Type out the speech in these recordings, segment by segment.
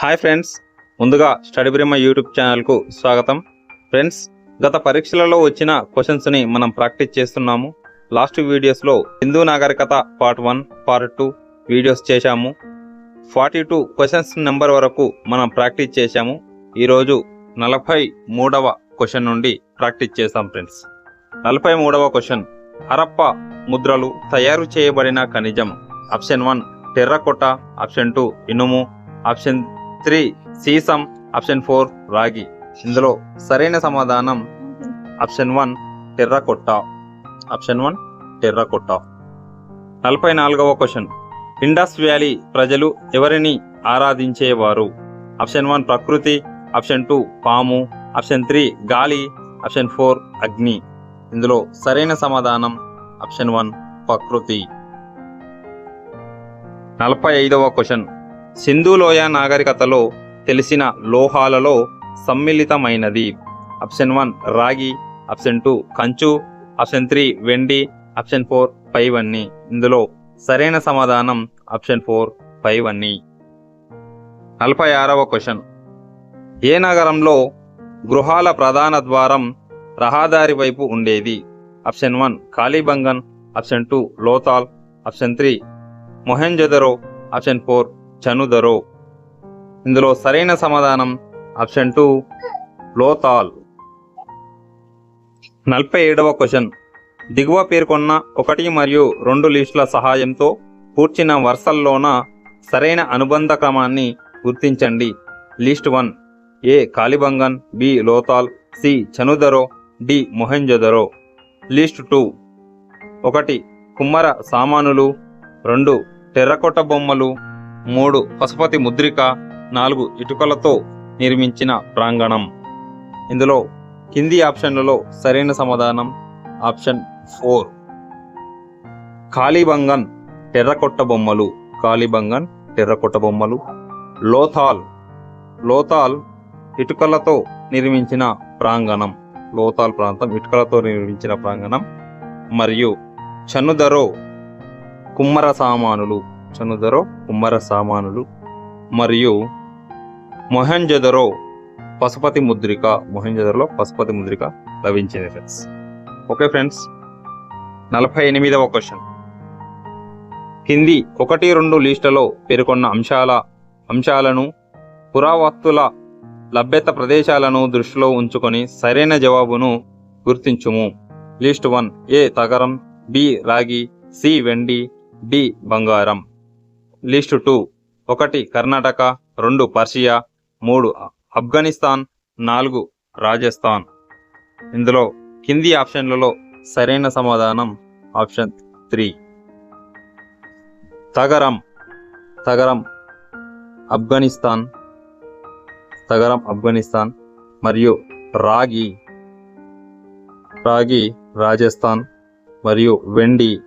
Hi friends ముందుగా study Brahma YouTube ఛానల్కు స్వాగతం. ఫ్రెండ్స్ గత పరీక్షలలో వచ్చిన క్వశ్చన్స్ని మనం ప్రాక్టీస్ చేస్తున్నాము. లాస్ట్ వీడియోస్లో హిందూ నాగరికత part one part two videos చేశాము. ఫార్టీ టూ క్వశ్చన్స్ నెంబర్ వరకు మనం ప్రాక్టీస్ చేశాము. ఈరోజు నలభై మూడవ క్వశ్చన్ నుండి ప్రాక్టీస్ చేస్తాం ఫ్రెండ్స్. నలభై మూడవ క్వశ్చన్ హరప్ప ముద్రలు తయారు చేయబడిన ఖనిజం. Option one terracotta. Option two ఇనుము. ఆప్షన్ త్రీ సీసం ఆప్షన్ ఫోర్ రాగి. ఇందులో సరైన సమాధానం option one terracotta option one terracotta నలభై నాలుగవ క్వశ్చన్. ఇండస్ వ్యాలీ ప్రజలు ఎవరిని ఆరాధించేవారు? ఆప్షన్ వన్ ప్రకృతి. ఆప్షన్ టూ పాము. ఆప్షన్ త్రీ గాలి. ఆప్షన్ ఫోర్ అగ్ని. ఇందులో సరైన సమాధానం ఆప్షన్ వన్ ప్రకృతి. నలభై ఐదవ క్వశ్చన్. సింధులోయ నాగరికతలో తెలిసిన లోహాలలో సమ్మిళితమైనది. ఆప్షన్ వన్ రాగి ఆప్షన్ టూ కంచు ఆప్షన్ త్రీ వెండి ఆప్షన్ ఫోర్ పైవన్నీ. ఇందులో సరైన సమాధానం ఆప్షన్ ఫోర్ పైవన్నీ. నలభై ఆరవ క్వశ్చన్. ఏ నగరంలో గృహాల ప్రధాన ద్వారం రహదారి వైపు ఉండేది? Option one Kalibangan option two Lothal option three Mohenjodaro option four Chanhudaro. ఇందులో సరైన సమాధానం ఆప్షన్ టూ లోతాల్. నలభై ఏడవ క్వశ్చన్. దిగువ పేర్కొన్న ఒకటి మరియు రెండు లిస్టుల సహాయంతో కూర్చిన వరుసల్లోన సరైన అనుబంధ క్రమాన్ని గుర్తించండి. List one A Kalibangan B Lothal C Chanhudaro D Mohenjodaro. List two ఒకటి కుమ్మర సామానులు రెండు టెర్రకోట బొమ్మలు మూడు పశుపతి ముద్రిక నాలుగు ఇటుకలతో నిర్మించిన ప్రాంగణం. ఇందులో కింది ఆప్షన్లలో సరైన సమాధానం ఆప్షన్ ఫోర్. కాళీబంగన్ టెర్రకొట్ట బొమ్మలు. కాళీబంగన్ టెర్రకొట్ట బొమ్మలు. లోథాల్ లోతాల్ ఇటుకలతో నిర్మించిన ప్రాంగణం. లోతాల్ ప్రాంతం ఇటుకలతో నిర్మించిన ప్రాంగణం. మరియు చనుదరో కుమ్మర సామానులు. చనుదరో కుమ్మర సామానులు మరియు మొహంజదరో పశుపతి ముద్రిక మొహంజదరలో పశుపతి ముద్రిక లభించింది ఫ్రెండ్స్ ఓకే ఫ్రెండ్స్ నలభై ఎనిమిదవ క్వశ్చన్ కింది ఒకటి రెండు లిస్టులో పేర్కొన్న అంశాల అంశాలను పురావస్తుల లభ్యత ప్రదేశాలను దృష్టిలో ఉంచుకొని సరైన జవాబును గుర్తించుము. లిస్ట్ వన్ ఏ తగరం బి రాగి సి వెండి డి బంగారం. List two. ఒకటి కర్ణాటక రెండు పర్షియా మూడు ఆఫ్ఘనిస్తాన్ నాలుగు రాజస్థాన్. ఇందులో కింది ఆప్షన్లలో సరైన సమాధానం ఆప్షన్ త్రీ. తగరం తగరం ఆఫ్ఘనిస్తాన్ తగరం ఆఫ్ఘనిస్తాన్ మరియు రాగి రాగి రాజస్థాన్ మరియు వెండి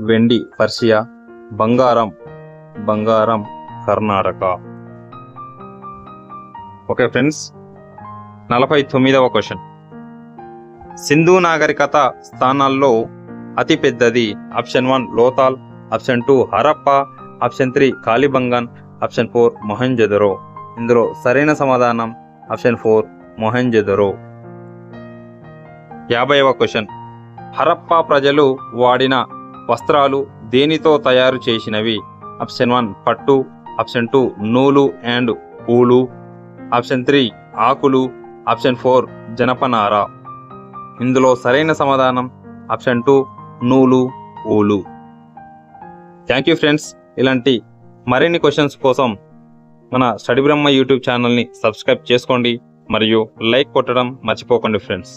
వెండి పర్షియా బంగారం బంగారం కర్ణాటక. ఓకే ఫ్రెండ్స్ నలభై తొమ్మిదవ క్వశ్చన్. సింధు నాగరికత స్థానాల్లో అతి పెద్దది option one Lothal option two Harappa option three Kalibangan option four Mohenjodaro. ఇందులో సరైన సమాధానం ఆప్షన్ ఫోర్ మొహంజదరో. యాభైవ క్వశ్చన్. హరప్పా ప్రజలు వాడిన వస్త్రాలు దేనితో తయారు చేసినవి? ఆప్షన్ వన్ పట్టు ఆప్షన్ టూ నూలు అండ్ పూలు ఆప్షన్ త్రీ ఆకులు ఆప్షన్ ఫోర్ జనపనార. ఇందులో సరైన సమాధానం ఆప్షన్ టూ నూలు పూలు. థ్యాంక్ యూ ఫ్రెండ్స్ ఇలాంటి మరిన్ని క్వశ్చన్స్ కోసం మన స్టడీ బ్రహ్మ యూట్యూబ్ ఛానల్ని సబ్స్క్రైబ్ చేసుకోండి మరియు లైక్ కొట్టడం మర్చిపోకండి ఫ్రెండ్స్